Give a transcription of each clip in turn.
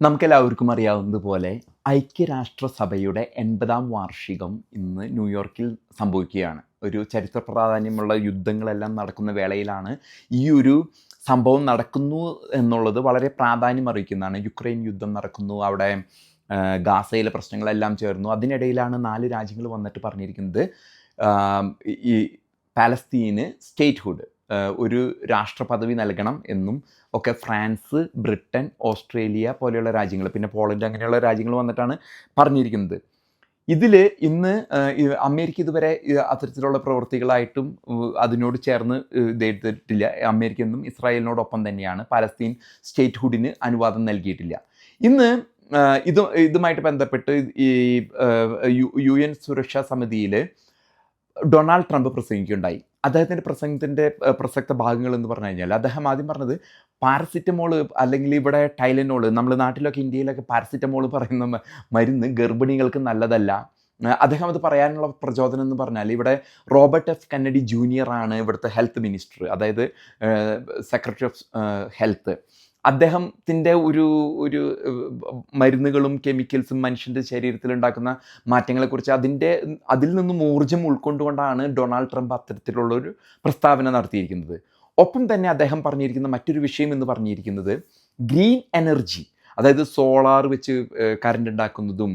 നമുക്കെല്ലാവർക്കും അറിയാവുന്നതുപോലെ ഐക്യരാഷ്ട്രസഭയുടെ എൺപതാം വാർഷികം ഇന്ന് ന്യൂയോർക്കിൽ സംഭവിക്കുകയാണ്. ഒരു ചരിത്ര പ്രാധാന്യമുള്ള യുദ്ധങ്ങളെല്ലാം നടക്കുന്ന വേളയിലാണ് ഈ ഒരു സംഭവം നടക്കുന്നു എന്നുള്ളത് വളരെ പ്രാധാന്യം അറിയിക്കുന്നതാണ് യുക്രൈൻ യുദ്ധം നടക്കുന്നു അവിടെ ഗാസയിലെ പ്രശ്നങ്ങളെല്ലാം ചേർന്നു. അതിനിടയിലാണ് നാല് രാജ്യങ്ങൾ വന്നിട്ട് പറഞ്ഞിരിക്കുന്നത് ഈ പാലസ്തീന് സ്റ്റേറ്റ്ഹുഡ്. ഒരു രാഷ്ട്രപദവി നൽകണം എന്നും ഒക്കെ ഫ്രാൻസ് ബ്രിട്ടൻ ഓസ്ട്രേലിയ പോലെയുള്ള രാജ്യങ്ങൾ പിന്നെ പോളണ്ട് അങ്ങനെയുള്ള രാജ്യങ്ങൾ വന്നിട്ടാണ് പറഞ്ഞിരിക്കുന്നത്. ഇതിൽ ഇന്ന് അമേരിക്ക ഇതുവരെ അത്തരത്തിലുള്ള പ്രവൃത്തികളായിട്ടും അതിനോട് ചേർന്ന് ഇതെടുത്തിട്ടില്ല. അമേരിക്ക എന്നും ഇസ്രായേലിനോടൊപ്പം തന്നെയാണ്. പലസ്തീൻ സ്റ്റേറ്റ്ഹുഡിന് അനുവാദം നൽകിയിട്ടില്ല. ഇന്ന് ഇത് ഇതുമായിട്ട് ബന്ധപ്പെട്ട് ഈ യു യു എൻ സുരക്ഷാ സമിതിയിൽ ഡൊണാൾഡ് ട്രംപ് പ്രസംഗിക്കുകയുണ്ടായി. അദ്ദേഹത്തിന്റെ പ്രസംഗത്തിന്റെ പ്രസക്ത ഭാഗങ്ങൾ എന്ന് പറഞ്ഞു കഴിഞ്ഞാൽ അദ്ദേഹം ആദ്യം പറഞ്ഞത് പാരസിറ്റമോൾ അല്ലെങ്കിൽ ഇവിടെ ടൈലനോൾ നമ്മൾ നാട്ടിലൊക്കെ ഇന്ത്യയിലൊക്കെ പാരസിറ്റമോൾ പറയുന്ന മരുന്ന് ഗർഭിണികൾക്ക് നല്ലതല്ല. അദ്ദേഹം അത് പറയാനുള്ള പ്രചോദനം എന്ന് പറഞ്ഞാൽ ഇവിടെ റോബർട്ട് എഫ്. കന്നഡി ജൂനിയർ ആണ് ഇവിടുത്തെ ഹെൽത്ത് മിനിസ്റ്റർ അതായത് സെക്രട്ടറി ഓഫ് ഹെൽത്ത്. അദ്ദേഹത്തിന്റെ ഒരു ഒരു മരുന്നുകളും കെമിക്കൽസും മനുഷ്യന്റെ ശരീരത്തിൽ ഉണ്ടാക്കുന്ന മാറ്റങ്ങളെക്കുറിച്ച് അതിന്റെ അതിൽ നിന്നും ഊർജം ഉൾക്കൊണ്ടുകൊണ്ടാണ് ഡൊണാൾഡ് ട്രംപ് അത്തരത്തിലുള്ള ഒരു പ്രസ്താവന നടത്തിയിരിക്കുന്നത്. ഒപ്പം തന്നെ അദ്ദേഹം പറഞ്ഞിരിക്കുന്ന മറ്റൊരു വിഷയം എന്ന് പറഞ്ഞിരിക്കുന്നത് ഗ്രീൻ എനർജി അതായത് സോളാർ വെച്ച് കറണ്ട് ഉണ്ടാക്കുന്നതും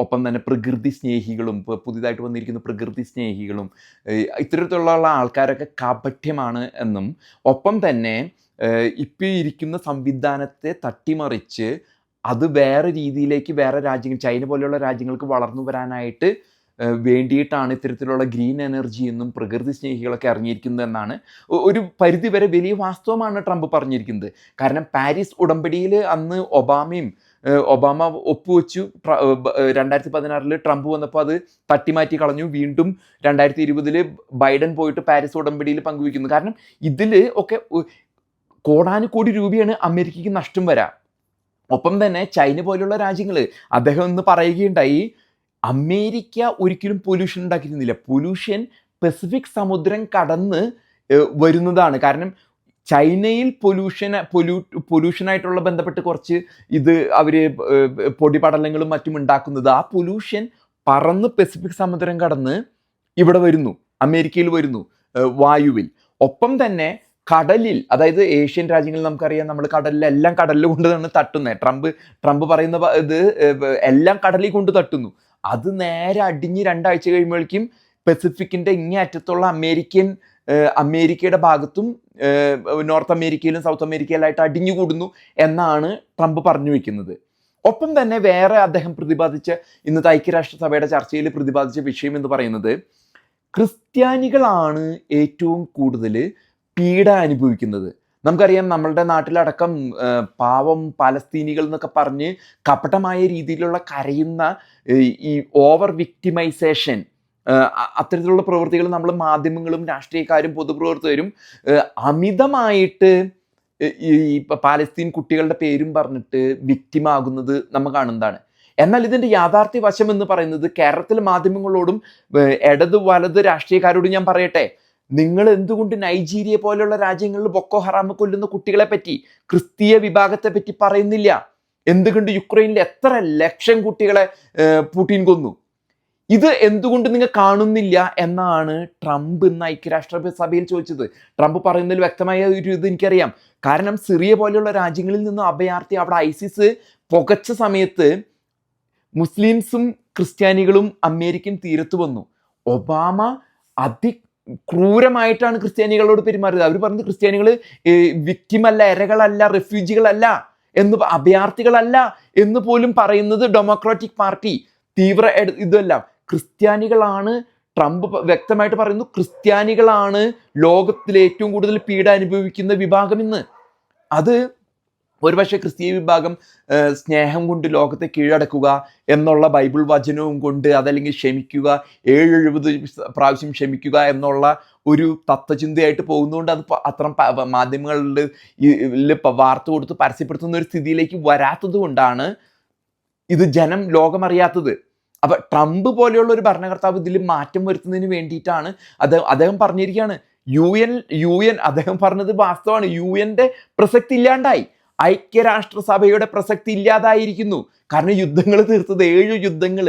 ഒപ്പം തന്നെ പ്രകൃതി സ്നേഹികളും പുതിയതായിട്ട് വന്നിരിക്കുന്ന പ്രകൃതി സ്നേഹികളും ഇത്തരത്തിലുള്ള ആൾക്കാരൊക്കെ കാപഠ്യമാണ് എന്നും ഒപ്പം തന്നെ ഇപ്പോൾ ഇരിക്കുന്ന സംവിധാനത്തെ തട്ടിമറിച്ച് അത് വേറെ രീതിയിലേക്ക് വേറെ രാജ്യങ്ങൾ ചൈന പോലെയുള്ള രാജ്യങ്ങൾക്ക് വളർന്നു വരാനായിട്ട് വേണ്ടിയിട്ടാണ് ഇത്തരത്തിലുള്ള ഗ്രീൻ എനർജി എന്നും പ്രകൃതി സ്നേഹികളൊക്കെ എന്നാണ്. ഒരു പരിധിവരെ വലിയ വാസ്തവമാണ് ട്രംപ് പറഞ്ഞിരിക്കുന്നത്. കാരണം പാരീസ് ഉടമ്പടിയിൽ അന്ന് ഒബാമയും ഒബാമ ഒപ്പുവെച്ചു രണ്ടായിരത്തി പതിനാറിൽ ട്രംപ് വന്നപ്പോൾ അത് തട്ടിമാറ്റി കളഞ്ഞു. വീണ്ടും രണ്ടായിരത്തി ഇരുപതിൽ ബൈഡൻ പോയിട്ട് പാരീസ് ഉടമ്പടിയിൽ പങ്കുവയ്ക്കുന്നു. കാരണം ഇതിൽ ഒക്കെ കോടാനുകോടി രൂപയാണ് അമേരിക്കയ്ക്ക് നഷ്ടം വരാം. ഒപ്പം തന്നെ ചൈന പോലെയുള്ള രാജ്യങ്ങൾ അദ്ദേഹം ഒന്ന് പറയുകയുണ്ടായി അമേരിക്ക ഒരിക്കലും പൊല്യൂഷൻ ഉണ്ടാക്കിയിരുന്നില്ല. പൊല്യൂഷൻ പസഫിക് സമുദ്രം കടന്ന് വരുന്നതാണ്. കാരണം ചൈനയിൽ പൊല്യൂഷൻ പൊല്യൂ പൊല്യൂഷനായിട്ടുള്ള ബന്ധപ്പെട്ട് കുറച്ച് ഇത് അവർ പൊടിപടലങ്ങളും മറ്റും ഉണ്ടാക്കുന്നത്. ആ പൊല്യൂഷൻ പറന്ന് പെസിഫിക് സമുദ്രം കടന്ന് ഇവിടെ വരുന്നു. അമേരിക്കയിൽ വരുന്നു. വായുവിൽ. ഒപ്പം തന്നെ കടലിൽ അതായത് ഏഷ്യൻ രാജ്യങ്ങളിൽ നമുക്കറിയാം നമ്മൾ കടലിൽ എല്ലാം കടലിൽ കൊണ്ട് തന്നെ തട്ടുന്നത് ട്രംപ് ട്രംപ് പറയുന്ന ഇത് എല്ലാം കടലിൽ കൊണ്ട് തട്ടുന്നു. അത് നേരെ അടിഞ്ഞ് രണ്ടാഴ്ച കഴിയുമ്പോഴേക്കും പസഫിക്കിന്റെ ഇങ്ങേ അറ്റത്തുള്ള അമേരിക്കൻ അമേരിക്കയുടെ ഭാഗത്തും നോർത്ത് അമേരിക്കയിലും സൗത്ത് അമേരിക്കയിലായിട്ട് അടിഞ്ഞുകൂടുന്നു എന്നാണ് ട്രംപ് പറഞ്ഞു വെക്കുന്നത്. ഒപ്പം തന്നെ വേറെ അദ്ദേഹം പ്രതിപാദിച്ച ഇന്നത്തെ ഐക്യരാഷ്ട്രസഭയുടെ ചർച്ചയിൽ പ്രതിപാദിച്ച വിഷയം എന്ന് പറയുന്നത് ക്രിസ്ത്യാനികളാണ് ഏറ്റവും കൂടുതൽ പീഡ അനുഭവിക്കുന്നത്. നമുക്കറിയാം നമ്മളുടെ നാട്ടിലടക്കം പാവം പാലസ്തീനികൾ എന്നൊക്കെ പറഞ്ഞ് കപടമായ രീതിയിലുള്ള കരയുന്ന ഈ ഓവർ വിക്ടിമൈസേഷൻ അത്തരത്തിലുള്ള പ്രവൃത്തികൾ നമ്മൾ മാധ്യമങ്ങളും രാഷ്ട്രീയക്കാരും പൊതുപ്രവർത്തകരും അമിതമായിട്ട് ഈ പാലസ്തീൻ കുട്ടികളുടെ പേരും പറഞ്ഞിട്ട് വിക്റ്റിമാകുന്നത് നമ്മൾ കാണുന്നതാണ്. എന്നാൽ ഇതിന്റെ യാഥാർത്ഥ്യ വശം എന്ന് പറയുന്നത് കേരളത്തിലെ മാധ്യമങ്ങളോടും ഇടത് വലത് രാഷ്ട്രീയക്കാരോടും ഞാൻ പറയട്ടെ. നിങ്ങൾ എന്തുകൊണ്ട് നൈജീരിയ പോലെയുള്ള രാജ്യങ്ങളിൽ ബൊക്കോ ഹറാമ് കൊല്ലുന്ന കുട്ടികളെ പറ്റി ക്രിസ്തീയ വിഭാഗത്തെ പറ്റി പറയുന്നില്ല? എന്തുകൊണ്ട് യുക്രൈനിൽ എത്ര ലക്ഷം കുട്ടികളെ പുടിൻ കൊന്നു? ഇത് എന്തുകൊണ്ട് നിങ്ങൾ കാണുന്നില്ല എന്നാണ് ട്രംപ് ഇന്ന് ഐക്യരാഷ്ട്ര സഭയിൽ ചോദിച്ചത്. ട്രംപ് പറയുന്നതിൽ വ്യക്തമായ ഒരു ഇത് എനിക്കറിയാം. കാരണം സിറിയ പോലെയുള്ള രാജ്യങ്ങളിൽ നിന്ന് അഭയാർത്ഥി അവിടെ ഐസിസ് പുകച്ച സമയത്ത് മുസ്ലിംസും ക്രിസ്ത്യാനികളും അമേരിക്കൻ തീരത്ത് വന്നു. ഒബാമ അതി ക്രൂരമായിട്ടാണ് ക്രിസ്ത്യാനികളോട് പെരുമാറിയത്. അവർ പറഞ്ഞത് ക്രിസ്ത്യാനികൾ വിക്റ്റിമല്ല ഇരകളല്ല റെഫ്യൂജികളല്ല എന്ന് അഭയാർത്ഥികളല്ല എന്ന് പോലും പറയുന്നത് ഡെമോക്രാറ്റിക് പാർട്ടി തീവ്ര ഇതല്ല. ക്രിസ്ത്യാനികളാണ് ട്രംപ് വ്യക്തമായിട്ട് പറയുന്നു ക്രിസ്ത്യാനികളാണ് ലോകത്തിലെ ഏറ്റവും കൂടുതൽ പീഡ അനുഭവിക്കുന്ന വിഭാഗം ഇന്ന്. അത് ഒരുപക്ഷെ ക്രിസ്തീയ വിഭാഗം സ്നേഹം കൊണ്ട് ലോകത്തെ കീഴടക്കുക എന്നുള്ള ബൈബിൾ വചനവും കൊണ്ട് അതല്ലെങ്കിൽ ക്ഷമിക്കുക ഏഴെഴുപത് പ്രാവശ്യം ക്ഷമിക്കുക എന്നുള്ള ഒരു തത്വചിന്തയായിട്ട് പോകുന്നതുകൊണ്ട് അത് അത്തരം മാധ്യമങ്ങളിൽ വാർത്ത കൊടുത്ത് പരസ്യപ്പെടുത്തുന്ന ഒരു സ്ഥിതിയിലേക്ക് വരാത്തത് കൊണ്ടാണ് ഇത് ജനം ലോകമറിയാത്തത്. അപ്പൊ ട്രംപ് പോലെയുള്ള ഒരു ഭരണകർത്താവ് ഇതിൽ മാറ്റം വരുത്തുന്നതിന് വേണ്ടിയിട്ടാണ് അദ്ദേഹം അദ്ദേഹം പറഞ്ഞിരിക്കുകയാണ്. യു എൻ യു എൻ അദ്ദേഹം പറഞ്ഞത് വാസ്തവമാണ്. യു എന്റെ പ്രസക്തി ഇല്ലാണ്ടായി. ഐക്യരാഷ്ട്രസഭയുടെ പ്രസക്തി ഇല്ലാതായിരിക്കുന്നു. കാരണം യുദ്ധങ്ങൾ തീർത്തത് ഏഴ് യുദ്ധങ്ങൾ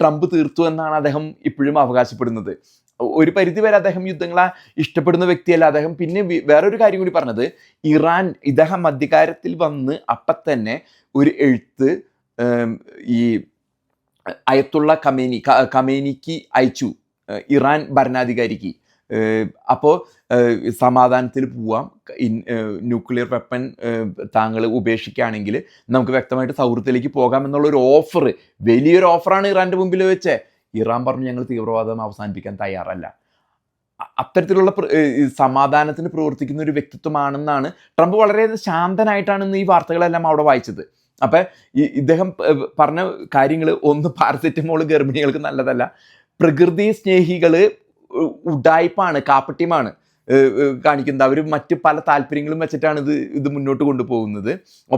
ട്രംപ് തീർത്തു എന്നാണ് അദ്ദേഹം ഇപ്പോഴും അവകാശപ്പെടുന്നത്. ഒരു പരിധി വരെ അദ്ദേഹം യുദ്ധങ്ങളെ ഇഷ്ടപ്പെടുന്ന വ്യക്തിയല്ല. അദ്ദേഹം പിന്നെ വേറൊരു കാര്യം കൂടി പറഞ്ഞത്. ഇറാൻ ഇദ്ദേഹം അധികാരത്തിൽ വന്ന് അപ്പം തന്നെ ഒരു എഴുത്ത് ഈ അയത്തുള്ള കമേനി കമേനിക്ക് അയച്ചു. ഇറാൻ ഭരണാധികാരിക്ക്. അപ്പോൾ സമാധാനത്തിൽ പോവാം. ന്യൂക്ലിയർ വെപ്പൺ താങ്കൾ ഉപേക്ഷിക്കുകയാണെങ്കിൽ നമുക്ക് വ്യക്തമായിട്ട് സൗഹൃദത്തിലേക്ക് പോകാം എന്നുള്ളൊരു ഓഫർ വലിയൊരു ഓഫറാണ് ഇറാന്റെ മുമ്പിൽ വെച്ചേ. ഇറാൻ പറഞ്ഞു ഞങ്ങൾ തീവ്രവാദം അവസാനിപ്പിക്കാൻ തയ്യാറല്ല. അത്തരത്തിലുള്ള സമാധാനത്തിന് പ്രവർത്തിക്കുന്ന ഒരു വ്യക്തിത്വമാണെന്നാണ് ട്രംപ് വളരെ ശാന്തനായിട്ടാണ് ഈ വാർത്തകളെല്ലാം അവിടെ വായിച്ചത്. അപ്പം ഈ ഇദ്ദേഹം പറഞ്ഞ കാര്യങ്ങൾ ഒന്ന് പാരസെറ്റമോൾ ഗർഭിണികൾക്ക് നല്ലതല്ല. പ്രകൃതി സ്നേഹികൾ ഉഡായ്പാണ് കാപ്പട്യമാണ് കാണിക്കുന്നത്. അവർ മറ്റ് പല താല്പര്യങ്ങളും വെച്ചിട്ടാണ് ഇത് ഇത് മുന്നോട്ട് കൊണ്ടുപോകുന്നത്. ഒപ്പം